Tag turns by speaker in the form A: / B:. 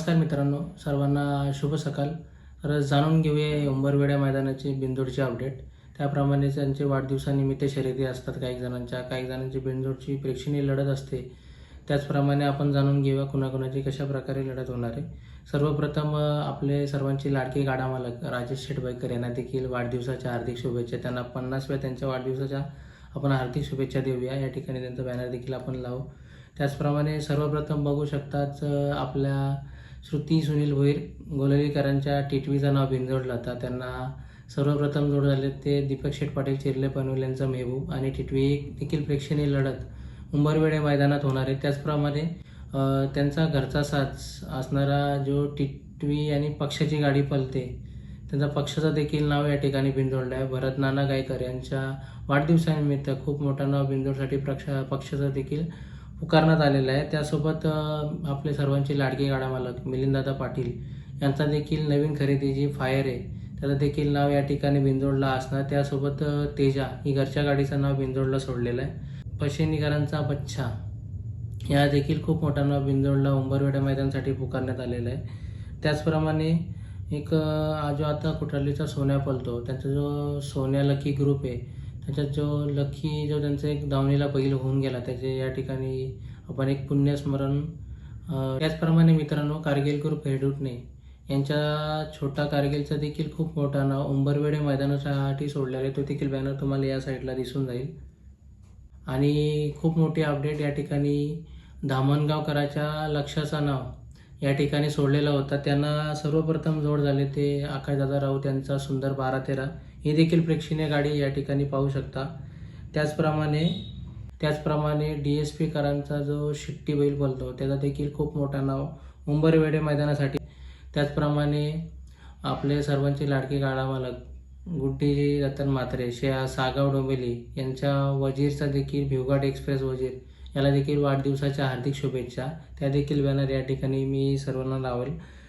A: नमस्कार मित्रांनो सर्वांना शुभ सकाळ तर जाणून घेऊया उंबरवेड्या मैदानाचे बिंदोडचे अपडेट त्याप्रमाणे त्यांचे वाढदिवसानिमित्त शर्यती असतात काही जणांच्या. काही जणांची बिंदोडची प्रेक्षणीय लढत असते. त्याचप्रमाणे आपण जाणून घेऊया कुणाकुणाची कशा प्रकारे लढत होणार आहे. सर्वप्रथम आपले सर्वांची लाडकी गाडा मालक राजेश शेटबाईकर यांना देखील वाढदिवसाच्या हार्दिक शुभेच्छा. त्यांना पन्नासव्या त्यांच्या वाढदिवसाच्या आपण हार्दिक शुभेच्छा देऊया. या ठिकाणी त्यांचा बॅनर देखील आपण लावू. त्याचप्रमाणे सर्वप्रथम बघू शकताच आपल्या श्रुती सुनील भोईर गोलरीकरांच्या टिटवीचं नाव बिनजोडलं होता त्यांना सर्वप्रथम जोड झाले ते दीपक शेठ पाटील चिरले पनवेल यांचा मेहबूब आणि टिटवी एक देखील प्रेक्षणीय लढत उंबरवेडे मैदानात होणार आहे. त्याचप्रमाणे त्यांचा घरचा साथ असणारा जो टिटवी आणि पक्षाची गाडी पलते त्यांचा पक्षाचं देखील नाव या ठिकाणी बिंदोडलं आहे. भरत नाना गायकर यांच्या वाढदिवसानिमित्त खूप मोठं नाव बिंदोडसाठी पक्ष पक्षाचं देखील पुकारण्यात आलेलं आहे. त्यासोबत आपले सर्वांचे लाडके गाडा मालक मिलिंददादा पाटील यांचा देखील नवीन खरेदी जी फायर आहे. त्याचं देखील नाव या ठिकाणी बिंदोडला असणार. त्यासोबत तेजा ही घरच्या गाडीचं नाव बिंदोडला सोडलेलं आहे. पशेनीकरांचा बच्चा या देखील खूप मोठा नाव बिंदोडला उंबरवेड्या मैदानासाठी पुकारण्यात आलेला आहे. त्याचप्रमाणे एक जो आता कुठलीचा सोन्या पलतो त्यांचा जो सोन्या लकी ग्रुप आहे त्याच्यात जो लकी जो त्यांचा एक दावणीला बैल होऊन गेला त्याचे या ठिकाणी आपण एक पुण्यस्मरण त्याचप्रमाणे मित्रांनो कारगिल ग्रुप हेडूटने यांच्या छोटा कारगिलचा देखील खूप मोठा नाव उंबरवेडे मैदानासाठी सोडलेला आहे. तो देखील बॅनर तुम्हाला या साईडला दिसून जाईल. आणि खूप मोठी अपडेट या ठिकाणी धामणगावकराच्या लक्षाचं नाव या ठिकाणी सोडलेला होता. त्यांना सर्वप्रथम जोड झाले ते आकाशदादा राऊत यांचा सुंदर बारा तेरा. ही देखील प्रेक्षणीय गाडी या ठिकाणी पाहू शकता. त्याचप्रमाणे त्याचप्रमाणे डी एस पी करांचा जो शिट्टी बैल बोलतो त्याचा देखील खूप मोठा नाव उंबरवेडे मैदानासाठी. त्याचप्रमाणे आपले सर्वांचे लाडके गाडा मालक गुड्डी रतन म्हात्रे शे सागाव डोंबेली यांच्या वजीरचा देखील भिवघाट एक्सप्रेस वजीर याला देखील वाढदिवसाच्या हार्दिक शुभेच्छा. त्या देखील बॅनर या ठिकाणी मी सर्वांना लावेल.